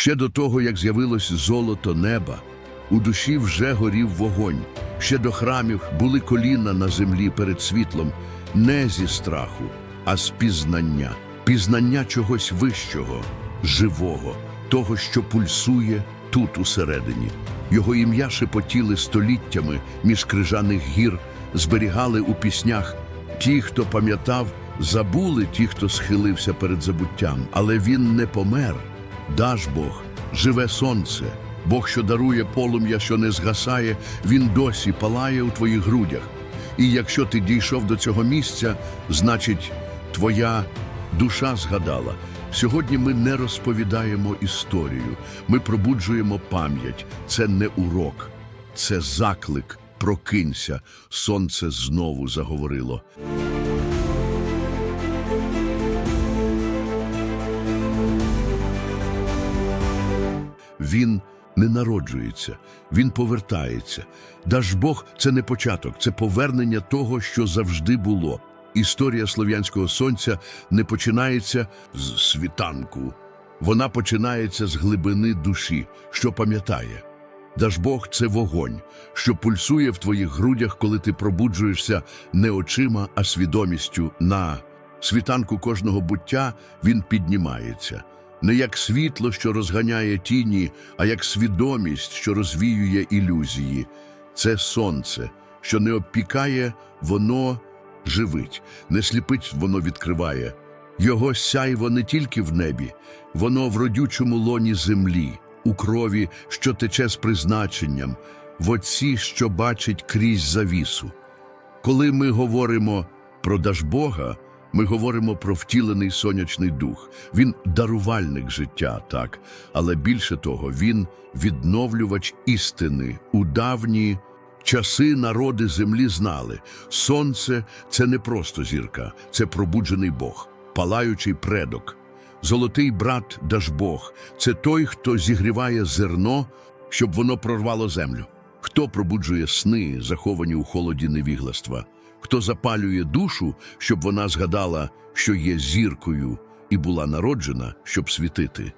Ще до того, як з'явилось золото неба, у душі вже горів вогонь. Ще до храмів були коліна на землі перед світлом, не зі страху, а з пізнання, пізнання чогось вищого, живого, того, що пульсує тут усередині. Його ім'я шепотіли століттями між крижаних гір, зберігали у піснях. Ті, хто пам'ятав, забули ті, хто схилився перед забуттям, але він не помер. Даж Бог, живе сонце, Бог, що дарує полум'я, що не згасає, він досі палає у твоїх грудях. І якщо ти дійшов до цього місця, значить, твоя душа згадала. Сьогодні ми не розповідаємо історію, ми пробуджуємо пам'ять. Це не урок, це заклик. Прокинься, сонце знову заговорило. Він не народжується, він повертається. Дажбог це не початок, це повернення того, що завжди було. Історія слов'янського сонця не починається з світанку. Вона починається з глибини душі, що пам'ятає. Дажбог це вогонь, що пульсує в твоїх грудях, коли ти пробуджуєшся не очима, а свідомістю на світанку кожного буття він піднімається. Не як світло, що розганяє тіні, а як свідомість, що розвіює ілюзії. Це сонце, що не обпікає, воно живить, не сліпить, воно відкриває. Його сяйво не тільки в небі, воно в родючому лоні землі, у крові, що тече з призначенням, в отці, що бачить крізь завісу. Коли ми говоримо про Дажбога, ми говоримо про втілений сонячний дух. Він дарувальник життя, так, але більше того, він відновлювач істини. У давні часи народи землі знали, сонце це не просто зірка, це пробуджений Бог, палаючий предок. Золотий брат Дажбог це той, хто зігріває зерно, щоб воно прорвало землю. Хто пробуджує сни, заховані у холоді невігластва, хто запалює душу, щоб вона згадала, що є зіркою і була народжена, щоб світити.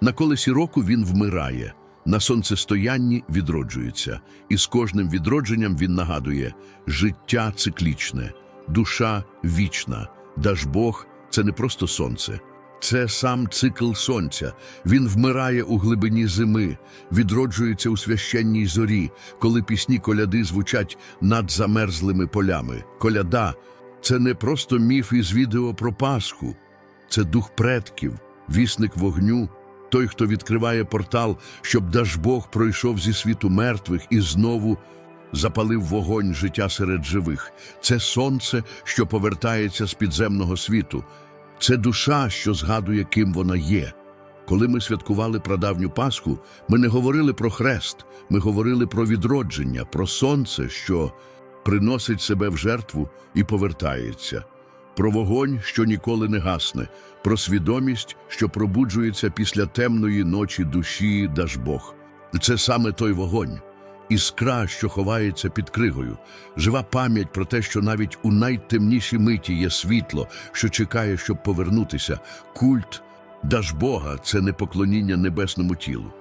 На колесі року він вмирає, на сонцестоянні відроджується, і з кожним відродженням він нагадує життя циклічне, душа вічна, даж Бог це не просто сонце. Це сам цикл сонця. Він вмирає у глибині зими, відроджується у священній зорі, коли пісні коляди звучать над замерзлими полями. Коляда це не просто міф із відео про Пасху, це дух предків, вісник вогню, той, хто відкриває портал, щоб Дажбог пройшов зі світу мертвих і знову запалив вогонь життя серед живих. Це сонце, що повертається з підземного світу. Це душа, що згадує, ким вона є. Коли ми святкували прадавню Пасху, ми не говорили про хрест, ми говорили про відродження, про сонце, що приносить себе в жертву і повертається, про вогонь, що ніколи не гасне, про свідомість, що пробуджується після темної ночі душі Дажбог. Це саме той вогонь. Іскра, що ховається під кригою, жива пам'ять про те, що навіть у найтемнішій миті є світло, що чекає, щоб повернутися. Культ Дажбога це не поклоніння небесному тілу,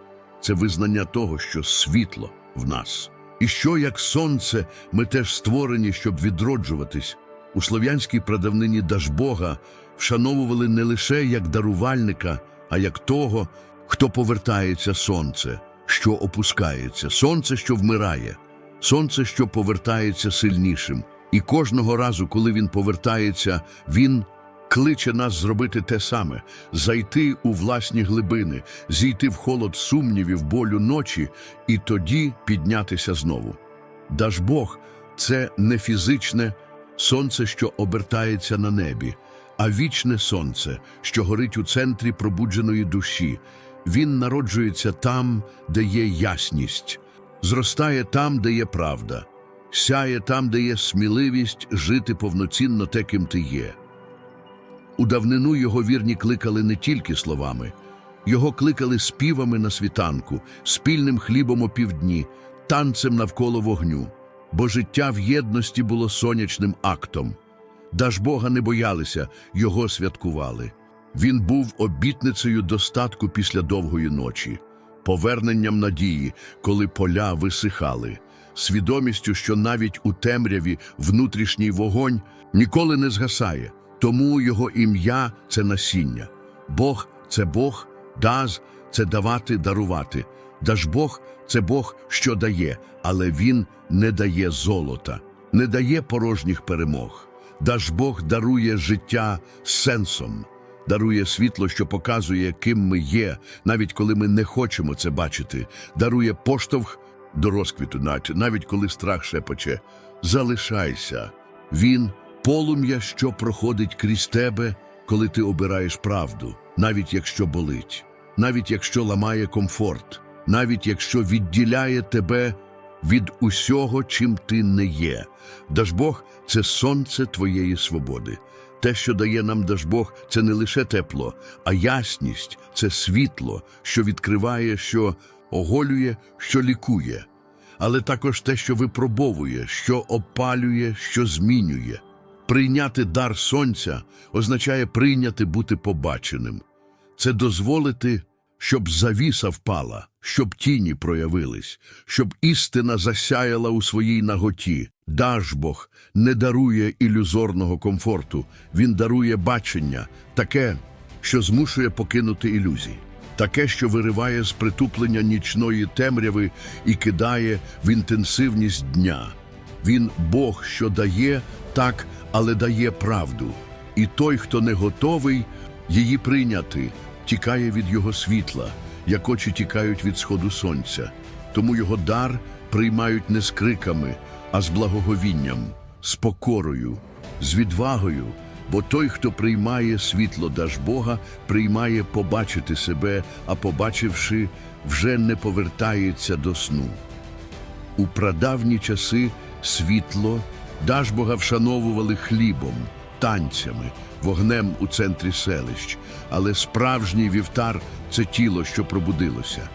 це визнання того, що світло в нас. І що, як сонце, ми теж створені, щоб відроджуватись. У слов'янській прадавнині Дажбога вшановували не лише як дарувальника, а як того, хто повертається сонце що опускається, сонце, що вмирає, сонце, що повертається сильнішим. І кожного разу, коли він повертається, він кличе нас зробити те саме, зайти у власні глибини, зійти в холод сумнівів, болю ночі і тоді піднятися знову. Дажбог це не фізичне сонце, що обертається на небі, а вічне сонце, що горить у центрі пробудженої душі. Він народжується там, де є ясність, зростає там, де є правда, сяє там, де є сміливість жити повноцінно те, ким ти є. У давнину його вірні кликали не тільки словами, його кликали співами на світанку, спільним хлібом опівдні, танцем навколо вогню, бо життя в єдності було сонячним актом. Дажбога не боялися, його святкували. Він був обітницею достатку після довгої ночі, поверненням надії, коли поля висихали, свідомістю, що навіть у темряві внутрішній вогонь ніколи не згасає, тому його ім'я це насіння. Бог це Бог, даз це давати, дарувати. Дажбог це Бог, що дає, але Він не дає золота, не дає порожніх перемог. Дажбог дарує життя сенсом, дарує світло, що показує, ким ми є, навіть коли ми не хочемо це бачити, дарує поштовх до розквіту, навіть коли страх шепоче. Залишайся. Він полум'я, що проходить крізь тебе, коли ти обираєш правду, навіть якщо болить, навіть якщо ламає комфорт, навіть якщо відділяє тебе від усього, чим ти не є. Дажбог це сонце твоєї свободи. Те, що дає нам Дажбог, це не лише тепло, а ясність це світло, що відкриває, що оголює, що лікує, але також те, що випробовує, що опалює, що змінює. Прийняти дар сонця означає прийняти бути побаченим. Це дозволити, щоб завіса впала, щоб тіні проявились, щоб істина засяяла у своїй наготі. Дажбог не дарує ілюзорного комфорту, він дарує бачення, таке, що змушує покинути ілюзії, таке, що вириває з притуплення нічної темряви і кидає в інтенсивність дня. Він Бог, що дає так, але дає правду. І той, хто не готовий її прийняти, тікає від його світла, як очі тікають від сходу сонця. Тому його дар приймають не з криками, а з благоговінням, з покорою, з відвагою. Бо той, хто приймає світло Дажбога, приймає побачити себе, а побачивши, вже не повертається до сну. У прадавні часи світло Дажбога вшановували хлібом, танцями, вогнем у центрі селищ, але справжній вівтар це тіло, що пробудилося,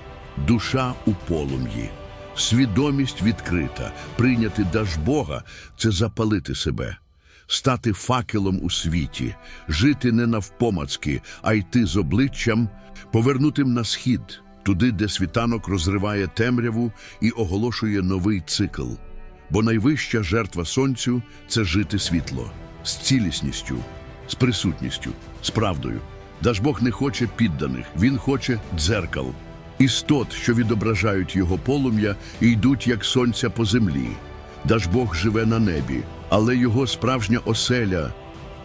душа у полум'ї, свідомість відкрита, прийняти Дажбога це запалити себе. Стати факелом у світі, жити не навпомацки, а йти з обличчям, повернутим на схід, туди, де світанок розриває темряву і оголошує новий цикл. Бо найвища жертва сонцю це жити світло, з цілісністю, з присутністю, з правдою. Дажбог не хоче підданих, він хоче дзеркал, істот, що відображають його полум'я і йдуть, як сонця по землі. Дажбог живе на небі, але його справжня оселя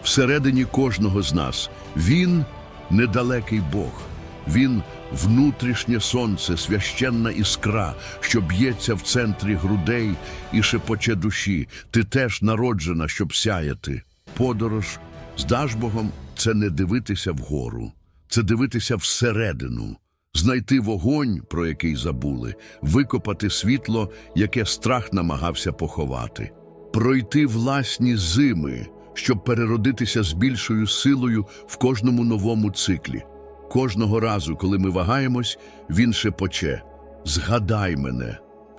всередині кожного з нас. Він недалекий Бог. Він внутрішнє сонце, священна іскра, що б'ється в центрі грудей і шепоче душі. Ти теж народжена, щоб сяяти. Подорож з Дажбогом це не дивитися вгору, це дивитися всередину, знайти вогонь, про який забули, викопати світло, яке страх намагався поховати, пройти власні зими, щоб переродитися з більшою силою в кожному новому циклі. Кожного разу, коли ми вагаємось, він шепоче Згадай мене.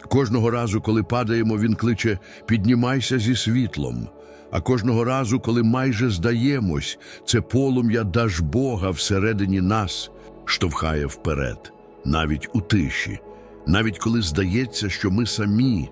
Кожного разу, коли падаємо, він кличе Піднімайся зі світлом. А кожного разу, коли майже здаємось, це полум'я Дажбога всередині нас штовхає вперед, навіть у тиші, навіть коли здається, що ми самі.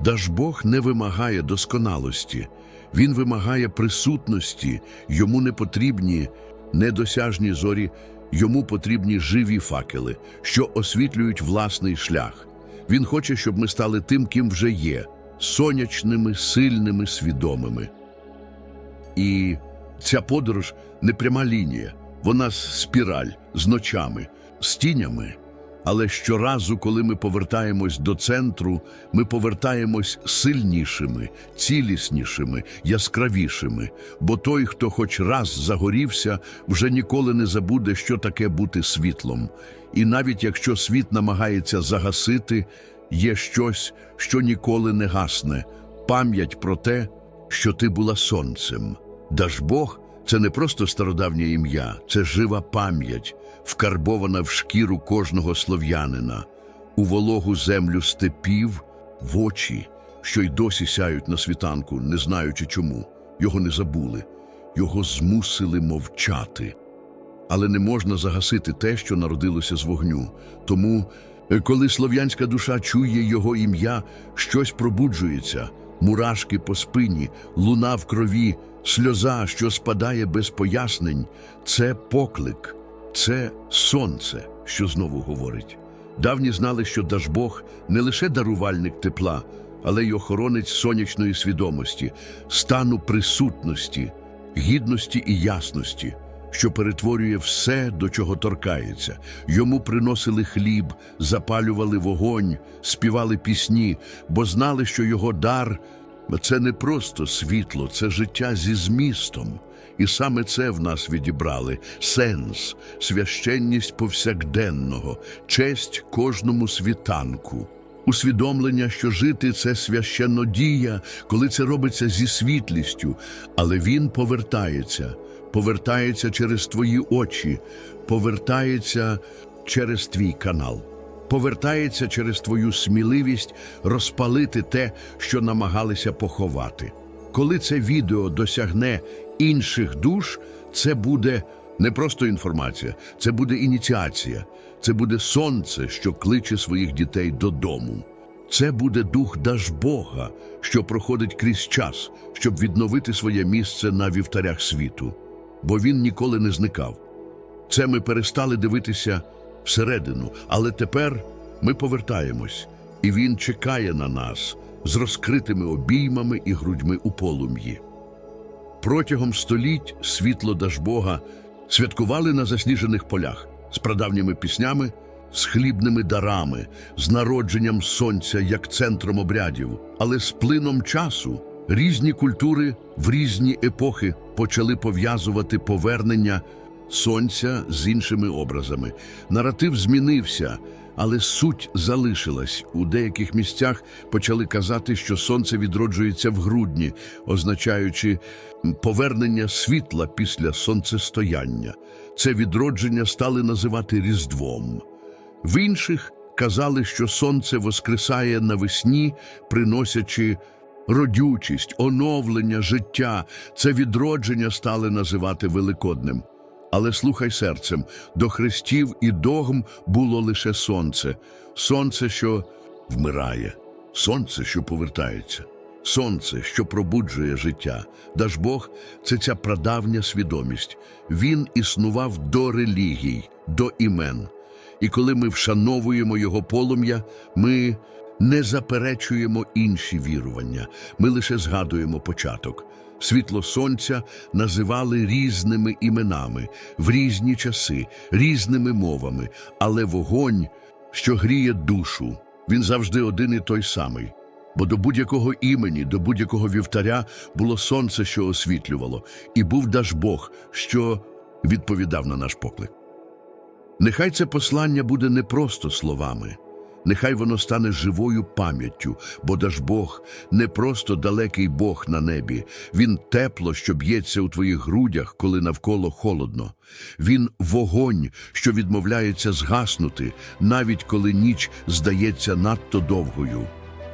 Дажбог не вимагає досконалості, він вимагає присутності, йому не потрібні недосяжні зорі, йому потрібні живі факели, що освітлюють власний шлях. Він хоче, щоб ми стали тим, ким вже є, сонячними, сильними, свідомими. І ця подорож не пряма лінія, вона спіраль з ночами, з тінями. Але щоразу, коли ми повертаємось до центру, ми повертаємось сильнішими, ціліснішими, яскравішими. Бо той, хто хоч раз загорівся, вже ніколи не забуде, що таке бути світлом. І навіть якщо світ намагається загасити, є щось, що ніколи не гасне пам'ять про те, що ти була сонцем. Дажбог це не просто стародавнє ім'я, це жива пам'ять, вкарбована в шкіру кожного слов'янина, у вологу землю степів, в очі, що й досі сяють на світанку, не знаючи чому. Його не забули, його змусили мовчати. але не можна загасити те, що народилося з вогню. Тому, е, коли слов'янська душа чує його ім'я, щось пробуджується, мурашки по спині, луна в крові, сльоза, що спадає без пояснень, це поклик, це сонце, що знову говорить. Давні знали, що Дажбог не лише дарувальник тепла, але й охоронець сонячної свідомості, стану присутності, гідності і ясності, що перетворює все, до чого торкається. Йому приносили хліб, запалювали вогонь, співали пісні, бо знали, що його дар це не просто світло, це життя зі змістом. І саме це в нас відібрали сенс, священність повсякденного, честь кожному світанку. Усвідомлення, що жити це священнодія, коли це робиться зі світлістю, але він повертається, повертається через твої очі, повертається через твій канал, повертається через твою сміливість розпалити те, що намагалися поховати. Коли це відео досягне інших душ, це буде не просто інформація, це буде ініціація, це буде сонце, що кличе своїх дітей додому. Це буде дух Дажбога, що проходить крізь час, щоб відновити своє місце на вівтарях світу, бо він ніколи не зникав. Це ми перестали дивитися всередину, але тепер ми повертаємось, і він чекає на нас з розкритими обіймами і грудьми у полум'ї. Протягом століть світло Дажбога святкували на засніжених полях з прадавніми піснями, з хлібними дарами, з народженням сонця як центром обрядів. Але з плином часу різні культури в різні епохи почали пов'язувати повернення сонця з іншими образами. Наратив змінився, але суть залишилась. У деяких місцях почали казати, що сонце відроджується в грудні, означаючи повернення світла після сонцестояння. Це відродження стали називати Різдвом. В інших казали, що сонце воскресає навесні, приносячи родючість, оновлення життя. Це відродження стали називати Великоднем. Але слухай серцем, до хрестів і догм було лише сонце, сонце, що вмирає, сонце, що повертається, сонце, що пробуджує життя. Дажбог – це ця прадавня свідомість. Він існував до релігій, до імен. І коли ми вшановуємо його полум'я, ми не заперечуємо інші вірування, ми лише згадуємо початок. Світло сонця називали різними іменами в різні часи, різними мовами, але вогонь, що гріє душу, він завжди один і той самий. Бо до будь-якого імені, до будь-якого вівтаря було сонце, що освітлювало, і був Дажбог, що відповідав на наш поклик. Нехай це послання буде не просто словами, нехай воно стане живою пам'яттю, бо Дажбог не просто далекий Бог на небі, він тепло, що б'ється у твоїх грудях, коли навколо холодно. Він вогонь, що відмовляється згаснути, навіть коли ніч здається надто довгою.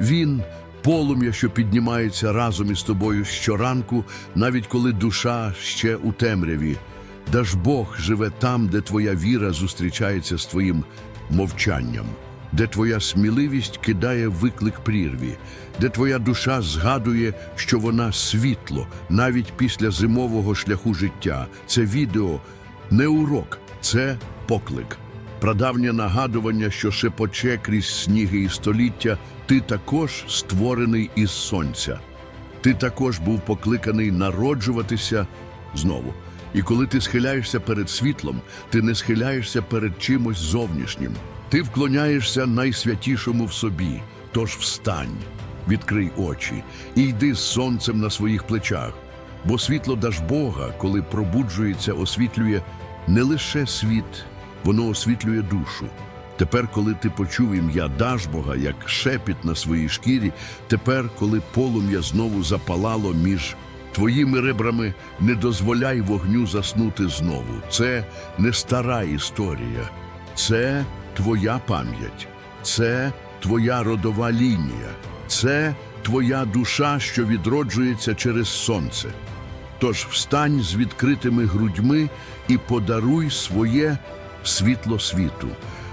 Він полум'я, що піднімається разом із тобою щоранку, навіть коли душа ще у темряві. Дажбог живе там, де твоя віра зустрічається з твоїм мовчанням, де твоя сміливість кидає виклик прірві, де твоя душа згадує, що вона світло навіть після зимового шляху життя. Це відео не урок, це поклик. Прадавнє нагадування, що шепоче крізь сніги і століття, ти також створений із сонця. Ти також був покликаний народжуватися знову. І коли ти схиляєшся перед світлом, ти не схиляєшся перед чимось зовнішнім. Ти вклоняєшся найсвятішому в собі. Тож встань, відкрий очі і йди з сонцем на своїх плечах. Бо світло Дажбога, коли пробуджується, освітлює не лише світ, воно освітлює душу. Тепер, коли ти почув ім'я Дажбога як шепіт на своїй шкірі, тепер, коли полум'я знову запалало між твоїми ребрами, не дозволяй вогню заснути знову. Це не стара історія, це твоя пам'ять, це твоя родова лінія, це твоя душа, що відроджується через сонце. Тож встань з відкритими грудьми і подаруй своє світло світу.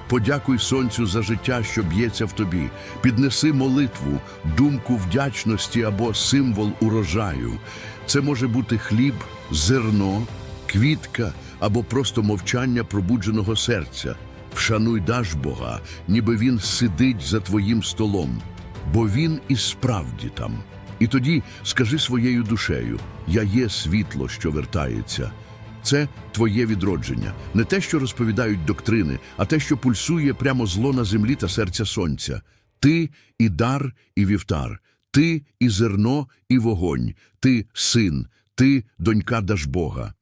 Подякуй сонцю за життя, що б'ється в тобі. Піднеси молитву, думку вдячності або символ урожаю. Це може бути хліб, зерно, квітка або просто мовчання пробудженого серця. Вшануй даж Бога, ніби він сидить за твоїм столом, бо він і справді там. І тоді скажи своєю душею: Я є світло, що вертається. Це твоє відродження, не те, що розповідають доктрини, а те, що пульсує прямо зло на землі та серця сонця. Ти і дар, і вівтар, ти і зерно, і вогонь, ти син, ти донька Дажбога.